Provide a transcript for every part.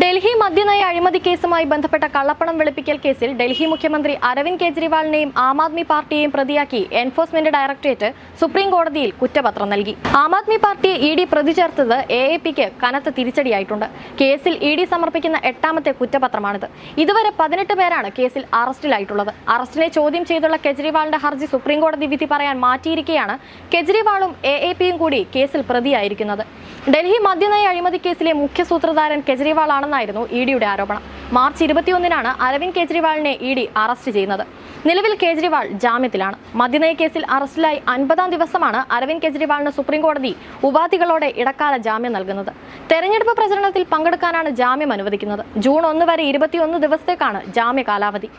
ഡൽഹി മദ്യനയ അഴിമതി കേസുമായി ബന്ധപ്പെട്ട കള്ളപ്പണം വെളുപ്പിക്കൽ കേസിൽ ഡൽഹി മുഖ്യമന്ത്രി അരവിന്ദ് കെജ്രിവാളിനെയും ആം ആദ്മി പാർട്ടിയെയും പ്രതിയാക്കി എൻഫോഴ്സ്മെന്റ് ഡയറക്ടറേറ്റ് സുപ്രീം കോടതിയിൽ കുറ്റപത്രം നൽകി. ആം ആദ്മി പാർട്ടിയെ ഇ ഡി പ്രതി ചേർത്തത് എ എ പിക്ക് കനത്ത തിരിച്ചടിയായിട്ടുണ്ട്. കേസിൽ ഇ ഡി സമർപ്പിക്കുന്ന എട്ടാമത്തെ കുറ്റപത്രമാണിത്. ഇതുവരെ പതിനെട്ട് പേരാണ് കേസിൽ അറസ്റ്റിലായിട്ടുള്ളത്. അറസ്റ്റിനെ ചോദ്യം ചെയ്തുള്ള കെജ്രിവാളിന്റെ ഹർജി സുപ്രീം കോടതി വിധി പറയാൻ മാറ്റിയിരിക്കെയാണ് കെജ്രിവാളും എ എ പിയും കൂടി കേസിൽ പ്രതിയായിരിക്കുന്നത്. ഡൽഹി മദ്യനയ അഴിമതി കേസിലെ മുഖ്യ സൂത്രധാരൻ കെജ്രിവാൾ ആണെന്നായിരുന്നു ഇ ഡിയുടെ ആരോപണം. മാർച്ച് ഇരുപത്തിയൊന്നിനാണ് അരവിന്ദ് കെജ്രിവാളിനെ ഇ ഡി അറസ്റ്റ് ചെയ്യുന്നത്. നിലവിൽ കേജ്രിവാൾ ജാമ്യത്തിലാണ്. മദ്യനയ കേസിൽ അറസ്റ്റിലായി അൻപതാം ദിവസമാണ് അരവിന്ദ് കെജ്രിവാളിന് സുപ്രീംകോടതി ഉപാധികളോടെ ഇടക്കാല ജാമ്യം നൽകുന്നത്. തെരഞ്ഞെടുപ്പ് പ്രചരണത്തിൽ പങ്കെടുക്കാനാണ് ജാമ്യം അനുവദിക്കുന്നത്. ജൂൺ ഒന്ന് വരെ ഇരുപത്തിയൊന്ന് ദിവസത്തേക്കാണ് ജാമ്യ കാലാവധി.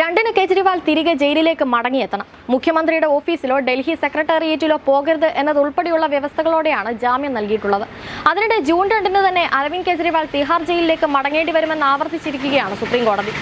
രണ്ടിന് കെജ്രിവാൾ തിരികെ ജയിലിലേക്ക് മടങ്ങിയെത്തണം. മുഖ്യമന്ത്രിയുടെ ഓഫീസിലോ ഡൽഹി സെക്രട്ടേറിയറ്റിലോ പോകരുത് എന്നതുൾപ്പെടെയുള്ള വ്യവസ്ഥകളോടെയാണ് ജാമ്യം നൽകിയിട്ടുള്ളത്. അതിനിടെ ജൂൺ രണ്ടിന് തന്നെ അരവിന്ദ് കെജ്രിവാൾ തിഹാർ ജയിലിലേക്ക് മടങ്ങേണ്ടി വരുമെന്ന് ആവർത്തിച്ചിരിക്കുകയാണ് സുപ്രീം കോടതി.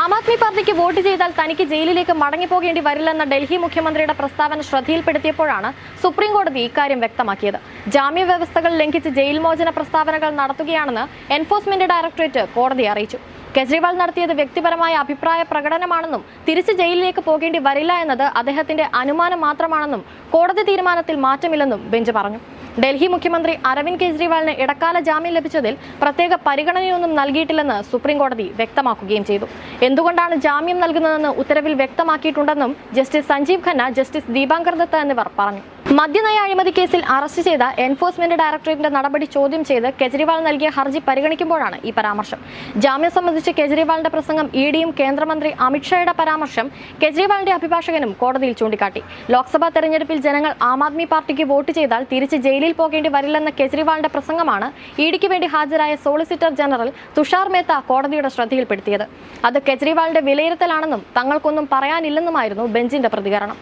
ആം ആദ്മി പാർട്ടിക്ക് വോട്ട് ചെയ്താൽ തനിക്ക് ജയിലിലേക്ക് മടങ്ങിപ്പോകേണ്ടി വരില്ലെന്ന ഡൽഹി മുഖ്യമന്ത്രിയുടെ പ്രസ്താവന ശ്രദ്ധയിൽപ്പെടുത്തിയപ്പോഴാണ് സുപ്രീം കോടതി ഇക്കാര്യം വ്യക്തമാക്കിയത്. ജാമ്യ വ്യവസ്ഥകൾ ലംഘിച്ച് ജയിൽ മോചന പ്രസ്താവനകൾ നടത്തുകയാണെന്ന് എൻഫോഴ്സ്മെന്റ് ഡയറക്ടറേറ്റ് കോടതി അറിയിച്ചു. കെജ്രിവാൾ നടത്തിയത് വ്യക്തിപരമായ അഭിപ്രായ പ്രകടനമാണെന്നും തിരിച്ച് ജയിലിലേക്ക് പോകേണ്ടി വരില്ല എന്നത് അദ്ദേഹത്തിന്റെ അനുമാനം മാത്രമാണെന്നും കോടതി തീരുമാനത്തിൽ മാറ്റമില്ലെന്നും ബെഞ്ച് പറഞ്ഞു. ഡൽഹി മുഖ്യമന്ത്രി അരവിന്ദ് കെജ്രിവാളിന് ഇടക്കാല ജാമ്യം ലഭിച്ചതിൽ പ്രത്യേക പരിഗണനയൊന്നും നൽകിയിട്ടില്ലെന്ന് സുപ്രീംകോടതി വ്യക്തമാക്കുകയും ചെയ്തു. എന്തുകൊണ്ടാണ് ജാമ്യം നൽകുന്നതെന്ന് ഉത്തരവിൽ വ്യക്തമാക്കിയിട്ടുണ്ടെന്നും ജസ്റ്റിസ് സഞ്ജീവ് ഖന്ന ജസ്റ്റിസ് ദീപാങ്കർ ദത്ത എന്നിവർ പറഞ്ഞു. മദ്യനയ അഴിമതി കേസിൽ അറസ്റ്റ് ചെയ്ത എൻഫോഴ്സ്മെന്റ് ഡയറക്ടറേറ്റിന്റെ നടപടി ചോദ്യം ചെയ്ത് കെജ്രിവാൾ നൽകിയ ഹർജി പരിഗണിക്കുമ്പോഴാണ് ഈ പരാമർശം. ജാമ്യം സംബന്ധിച്ച് കെജ്രിവാളിന്റെ പ്രസംഗം ഇ ഡിയും കേന്ദ്രമന്ത്രി അമിത്ഷായുടെ പരാമർശം കെജ്രിവാളിന്റെ അഭിഭാഷകനും കോടതിയിൽ ചൂണ്ടിക്കാട്ടി. ലോക്സഭാ തെരഞ്ഞെടുപ്പിൽ ജനങ്ങൾ ആം ആദ്മി പാർട്ടിക്ക് വോട്ട് ചെയ്താൽ തിരിച്ച് ജയിലിൽ പോകേണ്ടി വരില്ലെന്ന കെജ്രിവാളിന്റെ പ്രസംഗമാണ് ഇ ഡിക്ക് വേണ്ടി ഹാജരായ സോളിസിറ്റർ ജനറൽ തുഷാർ മേത്ത കോടതിയുടെ ശ്രദ്ധയിൽപ്പെടുത്തിയത്. അത് കെജ്രിവാളിന്റെ വിലയിരുത്തലാണെന്നും തങ്ങൾക്കൊന്നും പറയാനില്ലെന്നുമായിരുന്നു ബെഞ്ചിന്റെ പ്രതികരണം.